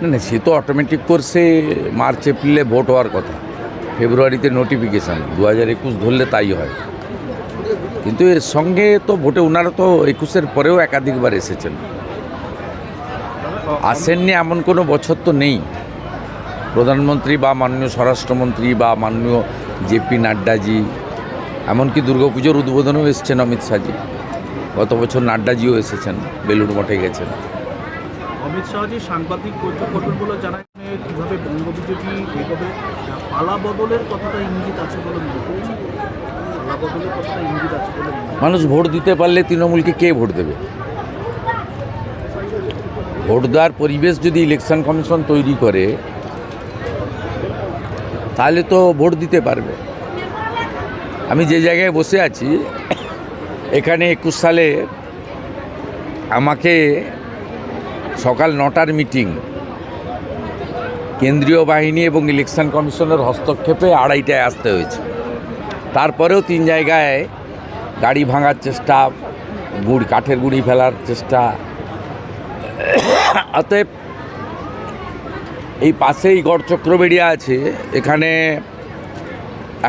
না না, সে তো অটোমেটিক কোর্সে মার্চ এপ্রিলে ভোট হওয়ার কথা। ফেব্রুয়ারিতে নোটিফিকেশান দু হাজার একুশ ধরলে তাই হয়। কিন্তু এর সঙ্গে তো ভোটে ওনারা তো একুশের পরেও একাধিকবার এসেছেন। আসেননি এমন কোনো বছর তো নেই। প্রধানমন্ত্রী বা মাননীয় স্বরাষ্ট্রমন্ত্রী বা মাননীয় জেপি নাড্ডাজি, এমনকি দুর্গাপুজোর উদ্বোধনেও এসেছেন অমিত শাহজি। গত বছর নাড্ডাজিও এসেছেন, বেলুড় মঠে গেছেন। অমিত শাহজি সাংবাদিক বৈঠক করবেন বলে জানায় কীভাবে বঙ্গবিজেপি এভাবে পালা বদলের কতটা ইঙ্গিত আছে বলে মনে পালা বদলের কতটা ইঙ্গিত আছে বলে মনে মানুষ ভোট দিতে পারলে তৃণমূলকে কে ভোট দেবে? ভোট দেওয়ার পরিবেশ যদি ইলেকশন কমিশন তৈরি করে, তাহলে তো ভোট দিতে পারবে। আমি যে জায়গায় বসে আছি, এখানে একুশ সালে আমাকে সকাল নটার মিটিং। কেন্দ্রীয় বাহিনী এবং ইলেকশন কমিশনের হস্তক্ষেপে আড়াইটায় আসতে হয়েছে। তারপরেও তিন জায়গায় গাড়ি ভাঙার চেষ্টা, গুড়, কাঠের গুঁড়ি ফেলার চেষ্টা। অতএব এই পাশেই গড়চক্রবেড়িয়া আছে, এখানে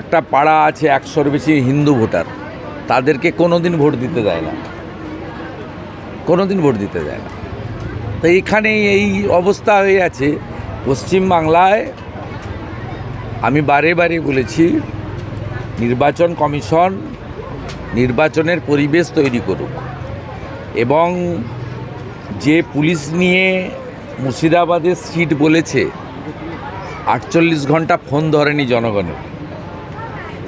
একটা পাড়া আছে একশোর বেশি হিন্দু ভোটার। তাদেরকে কোনো দিন ভোট দিতে দেয় না। কোনো দিন ভোট দিতে দেয় না। তো এইখানে এই অবস্থা হয়ে আছে। পশ্চিমবাংলায় আমি বারে বারে বলেছি, নির্বাচন কমিশন নির্বাচনের পরিবেশ তৈরি করুক এবং যে পুলিশ নিয়ে মুর্শিদাবাদের সিট বলেছে, আটচল্লিশ ঘণ্টা ফোন ধরেনি জনগণের।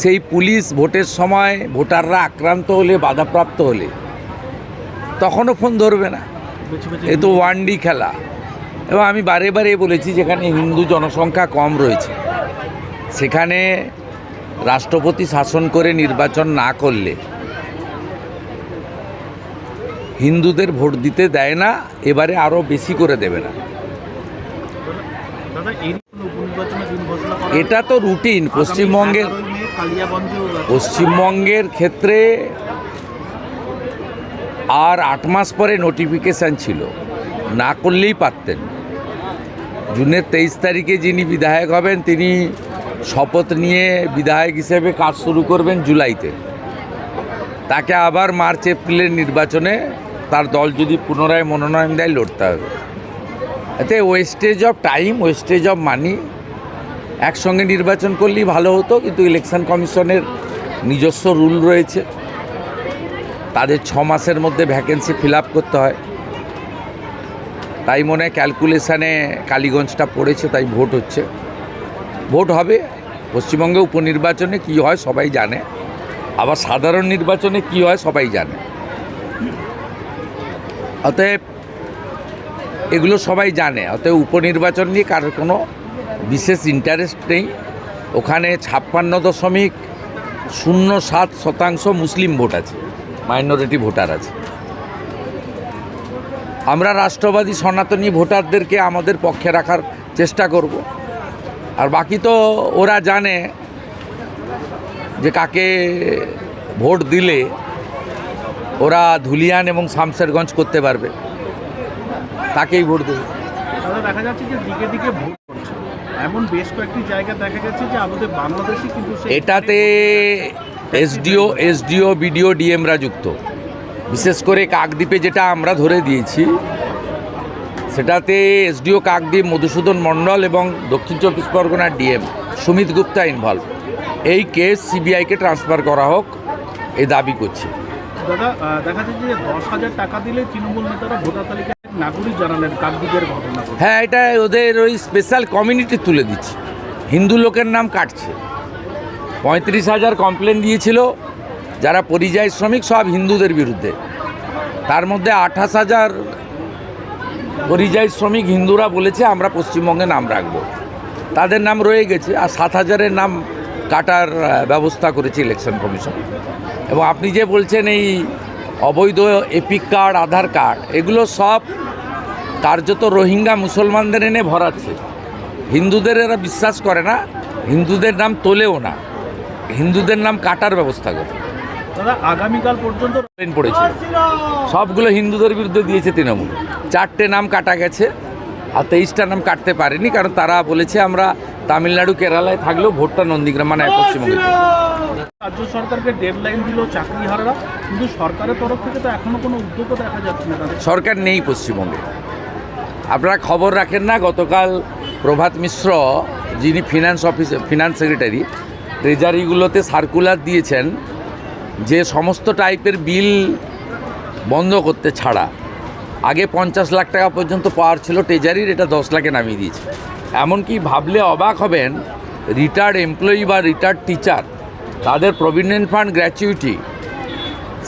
সেই পুলিশ ভোটের সময় ভোটাররা আক্রান্ত হলে, বাধাপ্রাপ্ত হলে তখনও ফোন ধরবে না। এ তো ওয়ান ডি খেলা। এবং আমি বারে বারে বলেছি যেখানে হিন্দু জনসংখ্যা কম রয়েছে সেখানে রাষ্ট্রপতি শাসন করে নির্বাচন না করলে হিন্দুদের ভোট দিতে দেয় না এবারে আরও বেশি করে দেবে না। এটা তো রুটিন পশ্চিমবঙ্গের আগামী 11ই মে কালিয়াগঞ্জেও পশ্চিমবঙ্গের ক্ষেত্রে আর আট মাস পরে নোটিফিকেশান ছিল। না করলেই পারতেন। জুনের তেইশ তারিখে যিনি বিধায়ক হবেন, তিনি শপথ নিয়ে বিধায়ক হিসেবে কাজ শুরু করবেন জুলাইতে। তাকে আবার মার্চ, এপ্রিলের নির্বাচনে তার দল যদি পুনরায় মনোনয়ন দেয়, লড়তে হবে। এতে wastage of time wastage of money একসঙ্গে নির্বাচন করলেই ভালো হতো, কিন্তু ইলেকশন কমিশনের নিজস্ব রুল রয়েছে। তাদের ছ মাসের মধ্যে ভ্যাকেন্সি ফিল করতে হয়। তাই মনে হয় ক্যালকুলেশানে কালীগঞ্জটা পড়েছে, তাই ভোট হচ্ছে। ভোট হবে। পশ্চিমবঙ্গে উপনির্বাচনে কী হয় সবাই জানে। আবার সাধারণ নির্বাচনে কী হয় সবাই জানে। অতএব এগুলো সবাই জানে। অতএব উপনির্বাচন নিয়ে কারোর কোনো বিশেষ ইন্টারেস্ট নেই। ওখানে ছাপ্পান্ন দশমিক শূন্য সাত শতাংশ মুসলিম ভোট আছে। মাইনরিটি ভোটার আছে। আমরা রাষ্ট্রবাদী সনাতনী ভোটারদেরকে আমাদের পক্ষে রাখার চেষ্টা করব। আর বাকি তো ওরা জানে যে কাকে ভোট দিলে ওরা ধুলিয়ান এবং শামশেরগঞ্জ করতে পারবে। তাকেই ভোট দেবে। দেখা যাচ্ছে যে দিকে দিকে ভোট এমন বেশ কয়েকটি জায়গা দেখা যাচ্ছে যে আমাদের বাংলাদেশি কিন্তু এটাতে এসডিও এসডিও বিডিও ডিএমরা যুক্ত। বিশেষ করে কাকদ্বীপে যেটা আমরা ধরে দিয়েছি সেটাতে এসডিও কাকদ্বীপ মধুসূদন মণ্ডল এবং দক্ষিণ চব্বিশ পরগনার ডিএম সুমিত গুপ্তা ইনভলভ এই কেস সিবিআইকে ট্রান্সফার করা হোক এই দাবি করছি। দাদা দেখা যাচ্ছে যে দশ হাজার টাকা দিলে তৃণমূল নেতারা ভোটার তালিকায় নাগরিক জানালেন কাকদ্বীপের ঘটনা। হ্যাঁ এটা ওদের ওই স্পেশাল কমিউনিটি তুলে দিচ্ছে। হিন্দু লোকের নাম কাটছে। পঁয়ত্রিশ হাজার কমপ্লেন দিয়েছিল। যারা পরিযায়ী শ্রমিক, সব হিন্দুদের বিরুদ্ধে। তার মধ্যে আঠাশ হাজার পরিযায়ী শ্রমিক হিন্দুরা বলেছে, আমরা পশ্চিমবঙ্গে নাম রাখব। তাদের নাম রয়ে গেছে, আর সাত হাজারের নাম কাটার ব্যবস্থা করেছে ইলেকশন কমিশন এবং আপনি যে বলছেন এই অবৈধ এপিক কার্ড আধার কার্ড এগুলো সব কার্যত রোহিঙ্গা মুসলমানদের এনে ভরাচ্ছে। হিন্দুদের এরা বিশ্বাস করে না, হিন্দুদের নাম তোলেও না। হিন্দুদের নাম কাটার ব্যবস্থা করে। দাদা আগামীকাল পর্যন্ত ট্রেন পড়েছে। সবগুলো হিন্দুদের বিরুদ্ধে দিয়েছে তৃণমূল। চারটে নাম কাটা গেছে আর তেইশটা নাম কাটতে পারেনি কারণ তারা বলেছে আমরা তামিলনাড়ু কেরালায় থাকলেও ভোটটা নন্দীগ্রাম মানে পশ্চিমবঙ্গে রাজ্য সরকারকে ডেডলাইন দিল চাকরিহারারা কিন্তু সরকারের তরফ থেকে তো এখনও কোনো উদ্যোগও দেখা যাচ্ছে না সরকার নেই পশ্চিমবঙ্গে। আপনারা খবর রাখেন না গতকাল প্রভাত মিশ্র যিনি ফিনান্স অফিসে ফিনান্স সেক্রেটারি ট্রেজারিগুলোতে সার্কুলার দিয়েছেন যে সমস্ত টাইপের বিল বন্ধ করতে ছাড়া। আগে পঞ্চাশ লাখ টাকা পর্যন্ত পাওয়ার ছিল ট্রেজারির এটা দশ লাখে নামিয়ে দিয়েছে। এমনকি ভাবলে অবাক হবেন রিটায়ার্ড এমপ্লয়ি বা রিটায়ার্ড টিচার তাদের প্রভিডেন্ট ফান্ড গ্র্যাচুইটি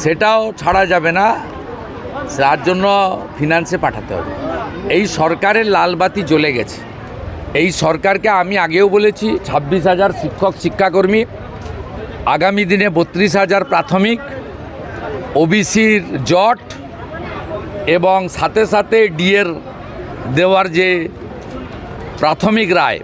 সেটাও ছাড়া যাবে না, তার জন্য ফিনান্সে পাঠাতে হবে। এই সরকারের লালবাতি জ্বলে গেছে। এই সরকারকে আমি আগেও বলেছি, ছাব্বিশ হাজার শিক্ষক, শিক্ষাকর্মী, আগামী দিনে বত্রিশ হাজার প্রাথমিক, ওবিসির জট এবং সাথে সাথে ডিএর দেওয়ার যে প্রাথমিক রায়,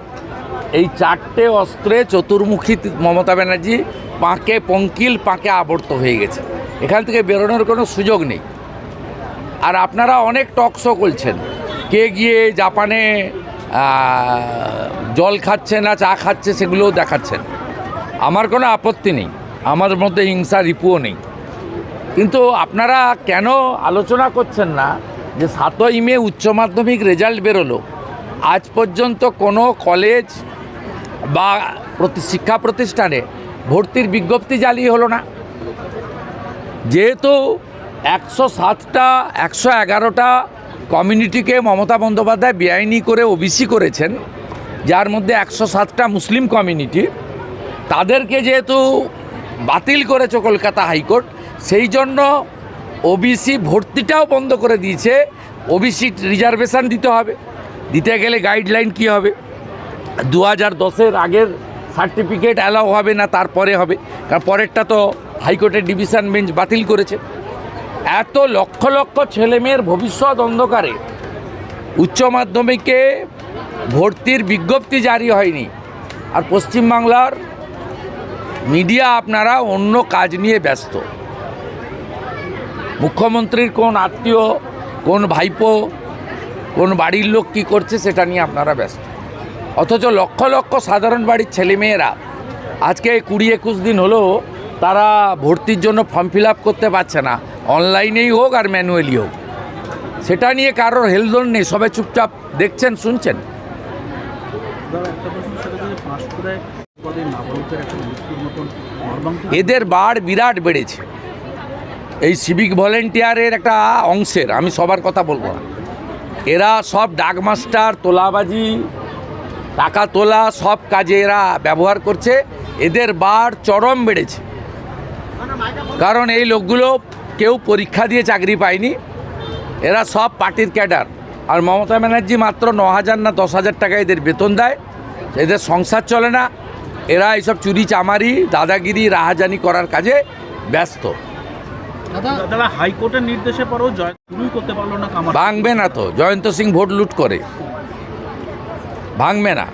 এই চারটে অস্ত্রে চতুর্মুখী মমতা ব্যানার্জি পাঁকে পঙ্কিল, পাঁকে আবর্ত হয়ে গেছে। এখান থেকে বেরোনোর কোনো সুযোগ নেই। আর আপনারা অনেক টক শো করছেন। কে গিয়ে জাপানে জল খাচ্ছে না, চা খাচ্ছে, সেগুলোও দেখাচ্ছেন। আমার কোনো আপত্তি নেই। আমার মধ্যে হিংসা, রিপুও নেই। কিন্তু আপনারা কেন আলোচনা করছেন না যে সাতই মে উচ্চ মাধ্যমিক রেজাল্ট বেরোলো? আজ পর্যন্ত কোনো কলেজ বা প্রতি, শিক্ষা প্রতিষ্ঠানে ভর্তির বিজ্ঞপ্তি জারি হলো না? যেহেতু একশো সাতটা, একশো এগারোটা কমিউনিটিকে মমতা বন্দ্যোপাধ্যায় বেআইনি করে ওবিসি করেছেন, যার মধ্যে একশো সাতটা মুসলিম কমিউনিটি। তাদেরকে যেহেতু বাতিল করেছে কলকাতা হাইকোর্ট, সেই জন্য ওবিসি ভর্তিটাও বন্ধ করে দিয়েছে। ওবিসি রিজার্ভেশন দিতে হবে। দিতে গেলে গাইডলাইন কি হবে? দু হাজার দশের আগের সার্টিফিকেট অ্যালাউ হবে না, তারপরে হবে। কারণ পরেরটা তো হাইকোর্টের ডিভিশন বেঞ্চ বাতিল করেছে। এত লক্ষ লক্ষ ছেলেমেয়ের ভবিষ্যৎ অন্ধকারে উচ্চ মাধ্যমিকে ভর্তির বিজ্ঞপ্তি জারি হয়নি। আর পশ্চিমবাংলার মিডিয়া আপনারা অন্য কাজ নিয়ে ব্যস্ত। মুখ্যমন্ত্রীর কোন আত্মীয়, কোন ভাইপো, কোন বাড়ির লোক কী করছে সেটা নিয়ে আপনারা ব্যস্ত। অথচ লক্ষ লক্ষ সাধারণ বাড়ির ছেলেমেয়েরা আজকে কুড়ি একুশ দিন হলো তারা ভর্তির জন্য ফর্ম ফিল করতে পারছে না। অনলাইনেই হোক আর ম্যানুয়ালি হোক। সেটা নিয়ে কারোর হেলদোল নেই সবে চুপচাপ দেখছেন, শুনছেন। এদের বাড় বিরাট বেড়েছে। এই সিভিক ভলেন্টিয়ারের একটা অংশের, আমি সবার কথা বলব না। এরা সব ডাকমাস্টার তোলাবাজি, টাকা তোলা, সব কাজে এরা ব্যবহার করছে। এদের বাড় চরম বেড়েছে। কারণ এই লোকগুলো কেউ পরীক্ষা দিয়ে চাকরি পায়নি। এরা সব পার্টির ক্যাডার। আর মমতা ব্যানার্জি মাত্র ন হাজার না দশ হাজার টাকা এদের বেতন দেয়। এদের সংসার চলে না। এরা এইসব চুরি চামারি দাদাগিরি রাহাজানি করার কাজে ব্যস্ত। দাদা হাইকোর্টের নির্দেশে পরেও করতে পারল না ভাঙবে না তো। জয়ন্ত সিং ভোট লুট করে। ভাঙবে না।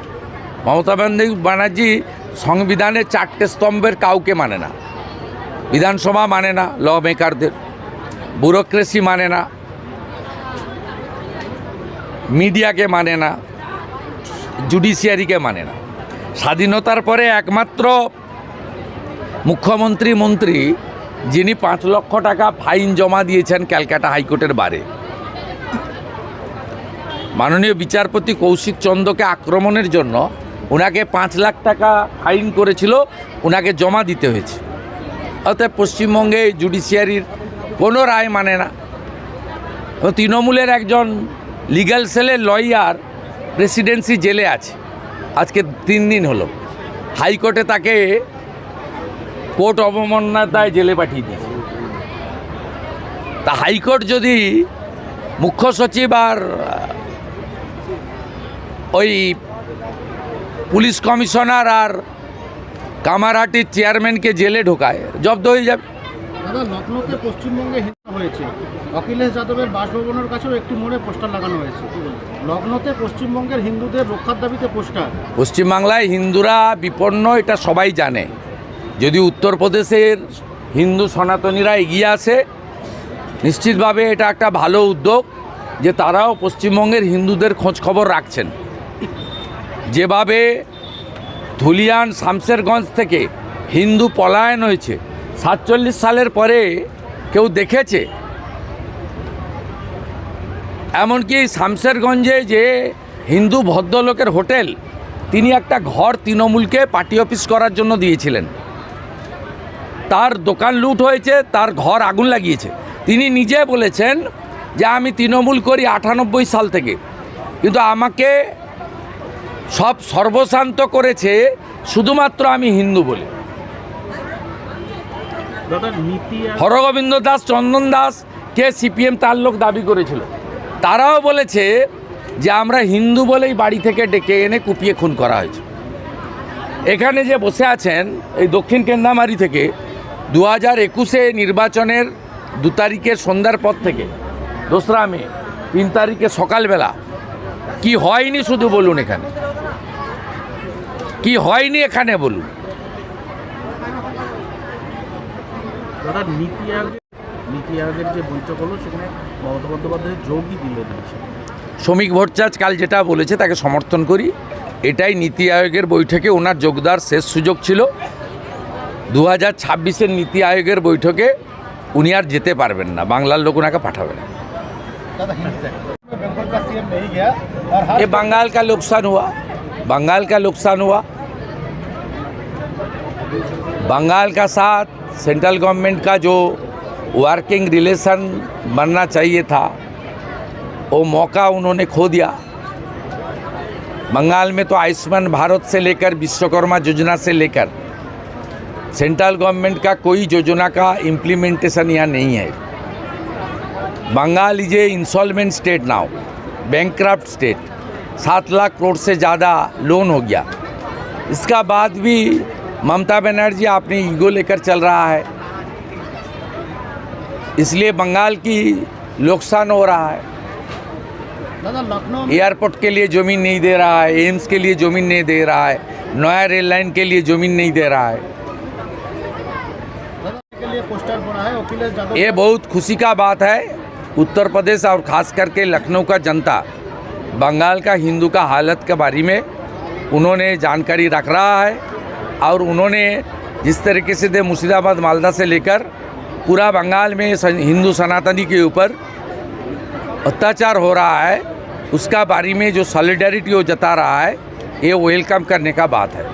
মমতা ব্যানার্জি ব্যানার্জি সংবিধানের চারটে স্তম্ভের কাউকে মানে না। বিধানসভা মানে না ল মেকারদের ব্যুরোক্রেসি মানে না। মিডিয়াকে মানে না। জুডিশিয়ারিকে মানে না। স্বাধীনতার পরে একমাত্র মুখ্যমন্ত্রী মন্ত্রী, যিনি পাঁচ লক্ষ টাকা ফাইন জমা দিয়েছেন ক্যালকাটা হাইকোর্টের বারে। মাননীয় বিচারপতি কৌশিক চন্দ্রকে আক্রমণের জন্য ওনাকে পাঁচ লাখ টাকা ফাইন করেছিল ওনাকে জমা দিতে হয়েছে। অর্থাৎ পশ্চিমবঙ্গে জুডিশিয়ারির কোনো রায় মানে না। তৃণমূলের একজন লিগ্যাল সেলের লয়ার প্রেসিডেন্সি জেলে আছে। আজকে তিন দিন হলো। হাইকোর্টে তাকে কোর্ট অবমাননায় জেলে পাঠিয়ে দিয়েছে। তা হাইকোর্ট যদি মুখ্য সচিব আর ওই পুলিশ কমিশনার আর কামারহাটির চেয়ারম্যানকে জেলে ঢোকায় জব্দ হয়ে যাবে। দাদা পশ্চিমবঙ্গে হিংসা হয়েছে। অখিলেশ যাদবের বাসভবনের কাছেও একটি মোড়ে পোস্টার লাগানো হয়েছে। লখনৌতে পশ্চিমবঙ্গের হিন্দুদের রক্ষার দাবিতে পোস্টার। পশ্চিমবাংলায় হিন্দুরা বিপন্ন এটা সবাই জানে। যদি উত্তরপ্রদেশের হিন্দু সনাতনীরা এগিয়ে আসে নিশ্চিতভাবে এটা একটা ভালো উদ্যোগ যে তারাও পশ্চিমবঙ্গের হিন্দুদের খোঁজ খবর রাখছেন। যেভাবে ধুলিয়ান শামশেরগঞ্জ থেকে হিন্দু পলায়ন হয়েছে। সাতচল্লিশ সালের পরে কেউ দেখেছে? এমনকি শামশেরগঞ্জে যে হিন্দু ভদ্রলোকের হোটেল, তিনি একটা ঘর তৃণমূলকে পার্টি অফিস করার জন্য দিয়েছিলেন। তার দোকান লুট হয়েছে, তার ঘর আগুন লাগিয়েছে। তিনি নিজে বলেছেন যে, আমি তৃণমূল করি আটানব্বই সাল থেকে। কিন্তু আমাকে সব সর্বশান্ত করেছে শুধুমাত্র আমি হিন্দু বলে। হরগোবিন্দ দাস চন্দন দাস কে সিপিএম তার লোক দাবি করেছিল। তারাও বলেছে যে আমরা হিন্দু বলেই বাড়ি থেকে ডেকে এনে কুপিয়ে খুন করা হয়েছে। এখানে যে বসে আছেন এই দক্ষিণ কেন্দামারি থেকে দু হাজার একুশে নির্বাচনের দু তারিখের সন্ধ্যার পর থেকে দোসরা মে তিন তারিখে সকালবেলা কি হয়নি শুধু বলুন এখানে। কি হয়নি এখানে বলুন দাদা নীতি আয়োগের নীতি আয়োগের যে বৈঠক হলো সেখানে মমতা বন্দ্যোপাধ্যায় যোগই দিলেন না সেখানে। শ্রমিক ভট্টাচ কাল যেটা বলেছে তাকে সমর্থন করি এটাই নীতি আয়োগের বৈঠকে ওনার যোগদার শেষ সুযোগ ছিল দু হাজার ছাব্বিশের নীতি আয়োগের বৈঠকে উনি আর যেতে পারবেন না বাংলার লোক ওনাকে পাঠাবে না दादा हिंदी बंगाल का सीएम नहीं गया और हर ये बंगाल का नुकसान हुआ बंगाल का नुकसान हुआ। बंगाल का साथ सेंट्रल गवर्नमेंट का जो वर्किंग रिलेशन बनना चाहिए था, वो मौका उन्होंने खो दिया। बंगाल में तो आयुष्मान भारत से लेकर, विश्वकर्मा योजना से लेकर, सेंट्रल गवर्नमेंट का कोई योजना का इम्प्लीमेंटेशन यहाँ नहीं है। Bengal is a insolvent state now bank state सात लाख करोड़ से ज़्यादा लोन हो गया। इसका बाद भी ममता बनर्जी अपनी ईगो लेकर चल रहा है। इसलिए बंगाल की नुकसान हो रहा है। एयरपोर्ट के लिए ज़मीन नहीं दे रहा है एम्स के लिए ज़मीन नहीं दे रहा है नया रेल लाइन के लिए ज़मीन नहीं दे रहा है। ये बहुत खुशी का बात है उत्तर प्रदेश और खास करके लखनऊ का जनता। बंगाल का हिंदू का हालत के बारे में उन्होंने जानकारी रख रहा है और उन्होंने जिस तरीके से दे मुर्शिदाबाद, मालदा से लेकर पूरा बंगाल में हिंदू सनातनी के ऊपर अत्याचार हो रहा है, उसका बारे में जो सॉलिडरिटी वो जता रहा है, ये वेलकम करने का बात है।